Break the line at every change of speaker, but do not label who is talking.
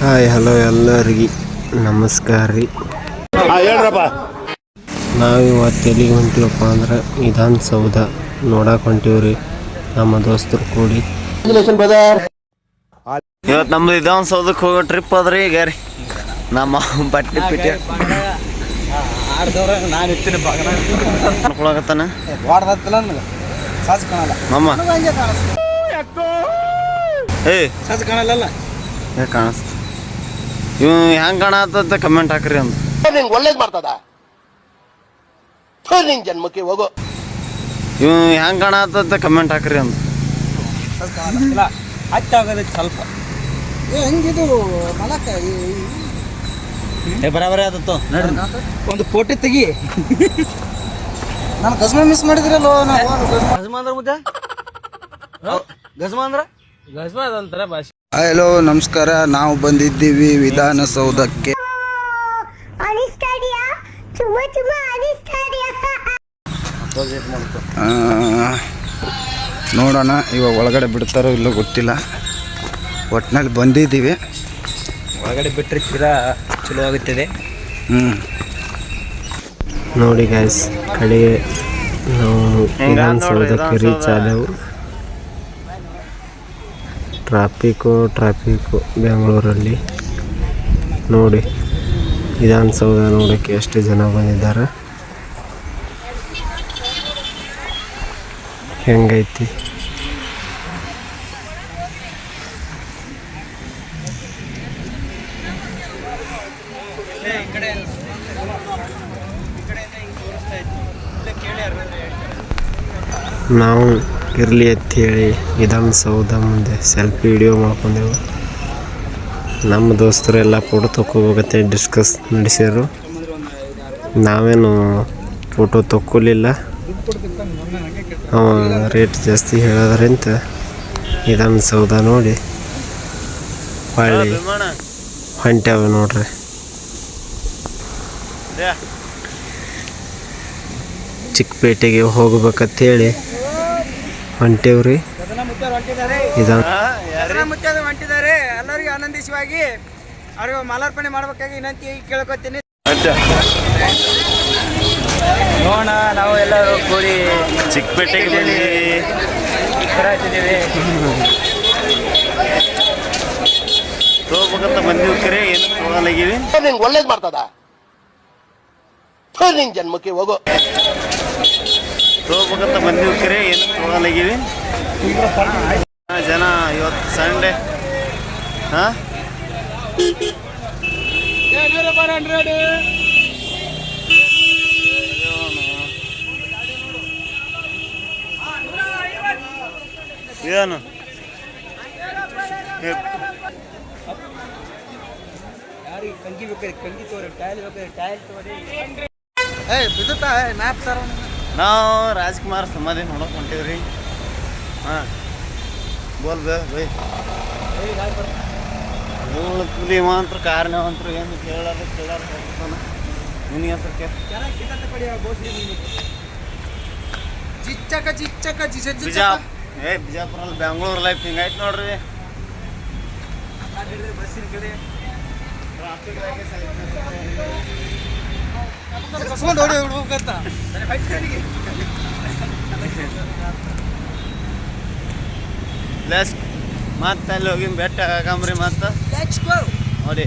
Hi hello ಎಲ್ಲರಿಗೆ. ನಮಸ್ಕಾರ ರೀ.
ಹೇಳ್ರಪ್ಪ.
ನಾವು ಇವತ್ತು ಎಲ್ಲಿಗೆ ಹೊಂಟಿವಪ್ಪ ಅಂದ್ರೆ ವಿಧಾನಸೌಧ ನೋಡಕ್ಕೆ ಹೊಂಟಿವ್ರಿ ನಮ್ಮ ದೋಸ್ತರು ಕೂಡಿ.
ಇವತ್ತು ನಮ್ದು ವಿಧಾನಸೌಧಕ್ಕೆ ಹೋಗೋ ಟ್ರಿಪ್ ಅದ್ರಿ ಈಗ ರೀ. ನಮ್ಮ ಬಟ್ಟೆ ಪಿಟ್ಟೆ. ಅನ್ಕೊಳಕತ್ತಾನ ಮಮ್ಮ ಏ. ಕಾಣಿಸ್ತ ಇವ್ ಹೆಂಗ್ ಕಾಣತ್ತ ಕಮೆಂಟ್ ಹಾಕ್ರಿ ಅಂತ
ನಿಂಗೆ ಒಳ್ಳೇದು ಮಾಡ್ತದ? ನಿಂಗೆ ಜನ್ಮಕ್ಕೆ ಹೋಗೋ.
ಇವ್ ಹೆಂಗ್ ಕಾಣತ್ತ ಕಮೆಂಟ್ ಹಾಕ್ರಿ ಅಂತ
ಇಲ್ಲ ಸ್ವಲ್ಪ. ಏ ಹೆಂಗಿದು ಮಲಕ
ಏ ಬರಾಬರಿ ಆದತ್ತು ನೋಡ್ರಿ.
ಒಂದು ಫೋಟೋ ತೆಗಿ. ನಾನು ಗಜ್ಮ ಮಿಸ್ ಮಾಡಿದ್ರಲ್ಲೋ ನಾವು ಗಜ್ಮ ಅಂದ್ರೆ ಮುದ್ದೆ? ಗಜ್ಮ ಅಂದ್ರೆ ಗಜ್ಮ ಅದಂತಾರೆ ಭಾಷೆ.
ಹಲೋ ನಮಸ್ಕಾರ. ನಾವು ಬಂದಿದ್ದೀವಿ ವಿಧಾನಸೌಧಕ್ಕೆ. ನೋಡೋಣ ಇವಾಗ ಒಳಗಡೆ ಬಿಡ್ತಾರೋ ಇಲ್ಲೋ ಗೊತ್ತಿಲ್ಲ. ಒಟ್ಟಿನಲ್ಲಿ ಬಂದಿದ್ದೀವಿ.
ಒಳಗಡೆ ಬಿಟ್ಟರೆ ತೀರಾ ಚಲೋ ಆಗುತ್ತದೆ.
ಹ್ಞೂ
ನೋಡಿ ಗಾಯ್ಸ್ ಕಡೆಗೆ ನಾವು ವಿಧಾನಸೌಧಕ್ಕೆ ರೀಚ್ ಆದೆವು. ಟ್ರಾಫಿಕ್ಕು ಟ್ರಾಫಿಕ್ಕು ಬೆಂಗಳೂರಲ್ಲಿ. ನೋಡಿ ವಿಧಾನಸೌಧ ನೋಡೋಕ್ಕೆ ಎಷ್ಟು ಜನ ಬಂದಿದ್ದಾರೆ. ಹೆಂಗೈತಿ? ನಾವು ಇರಲಿ ಹೇಳಿ ವಿಧಾನಸೌಧ ಮುಂದೆ ಸೆಲ್ಫಿ ವಿಡಿಯೋ ಮಾಡ್ಕೊಂಡೆವು. ನಮ್ಮ ದೋಸ್ತರೆಲ್ಲ ಫೋಟೋ ತಗೋಬೇಕಂತ ಡಿಸ್ಕಸ್ ನಡೆಸಿದ್ರು. ನಾವೇನು ಫೋಟೋ ತೊಕ್ಕೊಲಿಲ್ಲ. ಅವ ರೇಟ್ ಜಾಸ್ತಿ ಹೇಳೋದ್ರಿಂದ ವಿಧಾನಸೌಧ ನೋಡಿ ಹೊಳ್ಳಿ ಹೊಂಟ್ಯಾವ ನೋಡ್ರಿ. ಚಿಕ್ಕಪೇಟೆಗೆ ಹೋಗ್ಬೇಕಂತೇಳಿ ಹೊಂಟೇವ್ರಿ.
ಹೊಂಟಿದ್ದಾರೆ. ಎಲ್ಲರಿಗೂ ಆನಂದಿಸುವಾಗಿ ಅವ್ರಿಗೆ ಮಾಲಾರ್ಪಣೆ ಮಾಡ್ಬೇಕಾಗಿ ವಿನಂತಿ ಕೇಳ್ಕೊತೀನಿ. ನೋಡೋಣ ನಾವು ಎಲ್ಲರೂ ಕೂಡಿ
ಚಿಕ್ಕಪೇಟೆಗೆ ಬಂದಿದ್ದೀವಿ ತಗೋಬೇಕಂತ ಬಂದಿವಿ ಕರೆ ಏನು
ನಿಂಗೆ ಒಳ್ಳೇದು ಮಾಡ್ತದ? ನಿಂಗೆ ಜನ್ಮಕ್ಕೆ ಹೋಗೋ.
ತಗೋಬೇಕಂತ ಬಂದಿವಿ ಕರೆ ಏನು ತಗೊಳಲಾಗಿವಿ ಜನ ಇವತ್ತು ಸಂಡೇ. ಹಾಂ? ಏನು?
ಕಂಗಿ ಬೇಕಾದ್ರೆ ಕಂಗಿ ತೋರಿ ಟೈಲ್ ಬೇಕಾದ್ರೆ ಟೈಲ್ ತೋರಿ. ಏ ಬಿದ್ದುತ್ತಾ? ಮ್ಯಾಪ್ ತರ
ನಾವು ರಾಜ್ಕುಮಾರ್ ಸಮಾಧಿ ನೋಡಕ್ ಹೊಂಟೀವ್ರಿ. ಹಾಂ. ಬೋಲ್ ಬೇ ಕೂಲಿ ಮಾತ್ರ ಕಾರ್ನವಂತ್ರ ಏನು ಕೇಳೋದು ಕೇಳೋದು ನಿನಗೆ ಹೆಸರು
ಜಿಚ್ಚಕ ಜಿಚ್ಚಕ ಜಿಸ
ಬಿಜಾ ಏ ಬಿಜಾಪುರಲ್ಲಿ ಬೆಂಗಳೂರು ಲೈಫ್ ಹಿಂಗಾಯ್ತು ನೋಡ್ರಿ.
ಬಸ್ಸಿನ ಕಡೆ.
ಟ್ರಾಫಿಕ್
ಕಸ್ಕೊಂಡು ಹೊಡಿ ಹುಡುಗಂತ
ಪ್ಲಸ್ ಮತ್ತೆ ಅಲ್ಲಿ ಹೋಗಿ ಬೆಟ್ಟ ಹಾಕಂಬ್ರಿ ಮತ್ತೆ.
ಲೆಟ್ಸ್ ಗೋ
ನೋಡಿ.